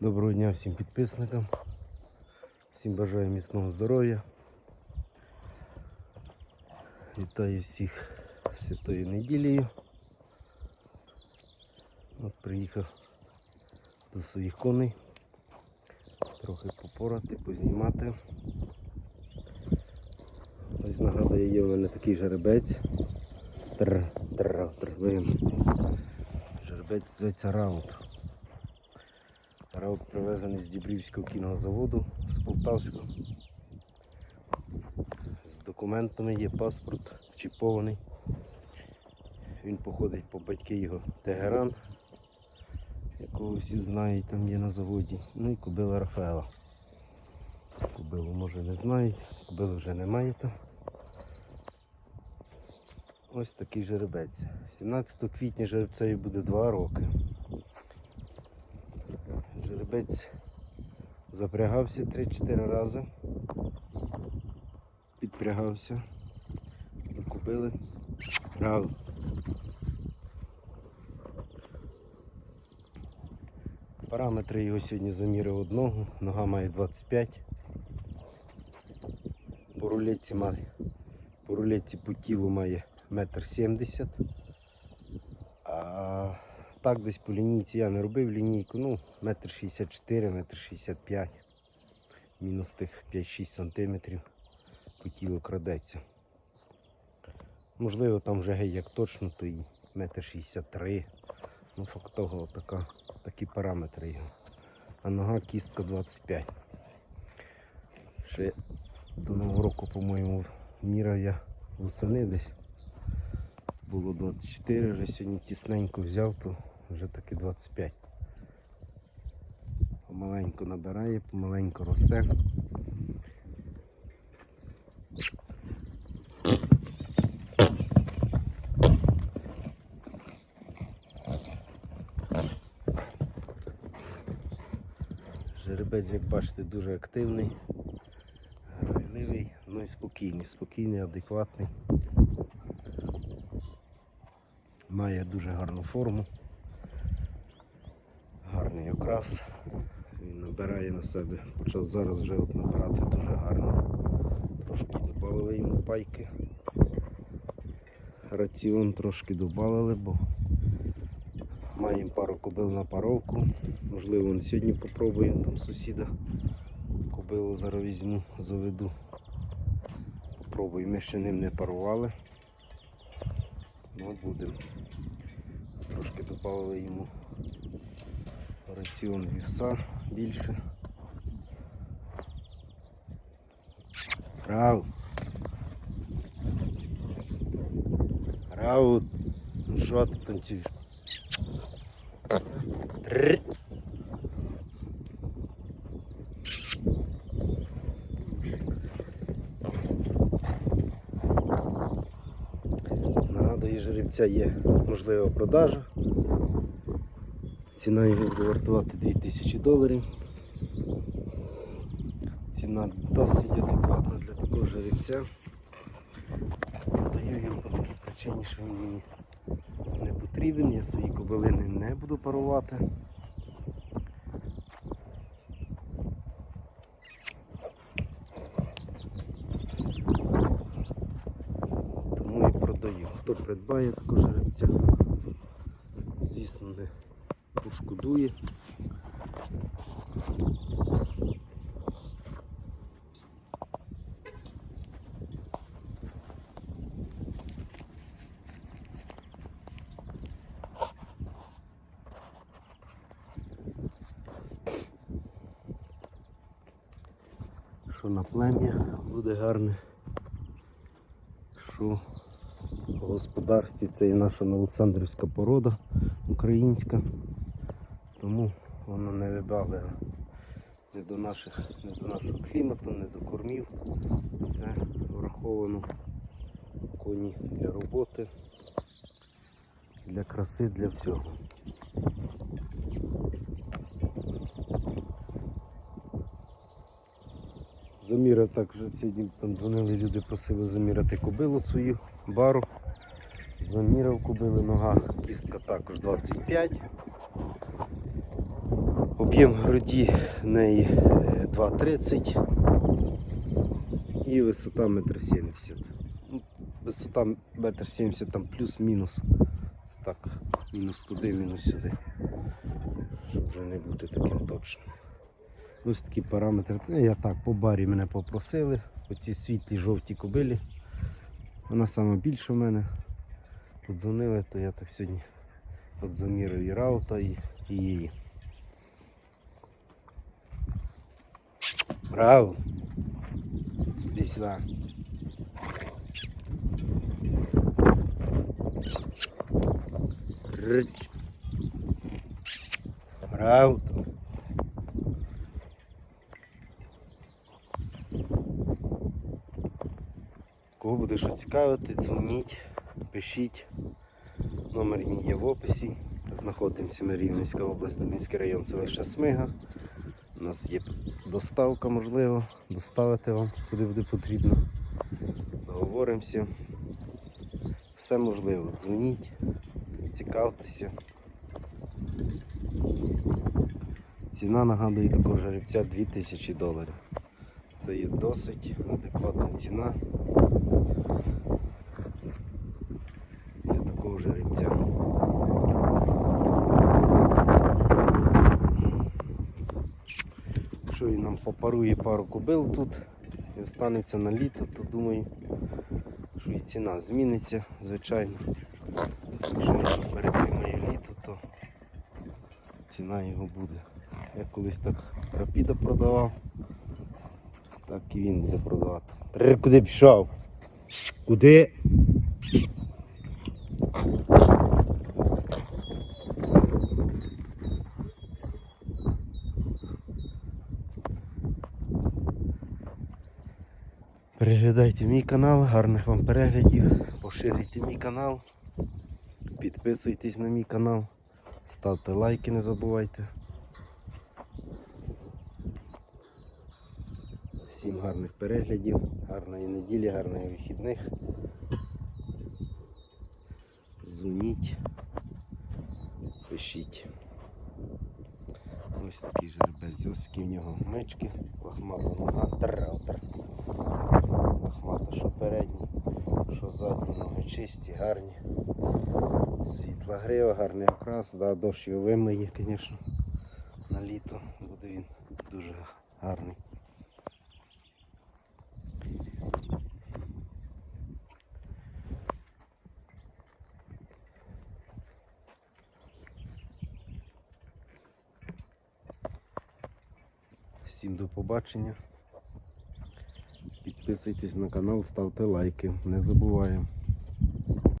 Доброго дня всім підписникам. Всім бажаю міцного здоров'я. Вітаю всіх святою неділею. От приїхав до своїх коней. Трохи попорати, познімати. Ось нагадує, є в мене такий жеребець. Тр, тр, тр. Жеребець зветься Раут. Раут привезений з Дібрівського кінного заводу з Полтавського. З документами є паспорт чіпований. Він походить по батьки його Тегеран, якого всі знають, там є на заводі. Ну і кобила Рафаела. Кобилу може не знають, кобили вже немає там. Ось такий жеребець. 17 квітня жеребцеві буде 2 роки. Жеребець запрягався 3-4 рази. Підпрягався. Купили. Рав. Параметри його сьогодні замірив одного, нога має 25. По рулетці має, по рулетці по тілу має метр 70. Так десь по лінійці я не робив лінійку, ну, метр 64, метр 65, мінус тих 5-6 сантиметрів по тілу крадеться. Можливо, там вже гей як точно, то і метр 63. Ну, факт того, така, такі параметри його. А нога кістка 25. Ще до Нового року, по-моєму, міряв я восени десь. Було 24, вже сьогодні тісненько взяв, то вже таки 25. Помаленьку набирає, помаленьку росте. Жеребець, як бачите, дуже активний, грайливий, ну і спокійний, спокійний, адекватний. Має дуже гарну форму, гарний окрас. Він набирає на себе. Почав зараз вже от набирати дуже гарно. Трошки додали йому пайки. Раціон трошки додали, бо маємо пару кобил на паровку. Можливо, он сьогодні попробуємо там сусіда. Кобилу зараз візьму, заведу. Попробую, ми ще ним не парували. Ну, будемо. Трошки додали йому раціон вівса більше. Рау. Рау. Ну що ти танцюєш? Нагадую, жеребця є можлива продажа. Ціна його буде вартувати 2000 доларів. Ціна досить адекватна для такого жеребця. Продаю його по такій причині, що він мені не потрібен, я свої кобилини не буду парувати. Тому і продаю. Хто придбає такого жеребця, звісно, не пошкодує. Що на плем'я буде гарне, що в господарстві це і наша Олександрівська порода українська, тому воно не вибавлено не до, наших, не до нашого клімату, не до кормів. Все враховано коні для роботи, для краси, для всього. Заміряв так вже сьогодні там дзвонили люди, просили заміряти кобилу свою бару. Заміряв кобили нога, кістка також 25. Об'єм груді в неї е, 2,30 і висота 1,70 м. Висота 1,70 м там плюс-мінус. Це так, мінус туди, мінус сюди. Щоб вже не бути таким точним. Ось такі параметри. Це я так по барі мене попросили. Оці світлі жовті кобилі. Вона сама більша в мене. Тут дзвонили, то я так сьогодні от замірив і раута, і її. Браво! Іди сюди. Рич. Браво! Кого буде що цікавити, дзвоніть, пишіть. Номер є в описі. Знаходимося ми Рівненська область, Донецький район, селище Смига. У нас є доставка, можливо, доставити вам куди буде потрібно. Договоримося. Все можливо. Дзвоніть, цікавтеся. Ціна нагадує такого жеребця 2000 доларів. Це є досить адекватна ціна для такого жеребця. Якщо він нам попарує пару кобил тут і останеться на літо, то думаю, що і ціна зміниться, звичайно. Якщо він перетримає літо, то ціна його буде. Я колись так рапіда продавав, так і він буде продавати. Куди пішов? Куди? Переглядайте мій канал, гарних вам переглядів, поширюйте мій канал, підписуйтесь на мій канал, ставте лайки, не забувайте. Всім гарних переглядів, гарної неділі, гарних вихідних. Дзвоніть, пишіть. Ось такий жеребець, ось такі в нього мечки, лохмата нога, траутер. Що передні, що задні, ноги чисті, гарні. Світла грива, гарний окрас, да, дощ його вимиє, звісно, на літо буде він дуже гарний. Всім до побачення. Підписуйтесь на канал, ставте лайки. Не забуваємо.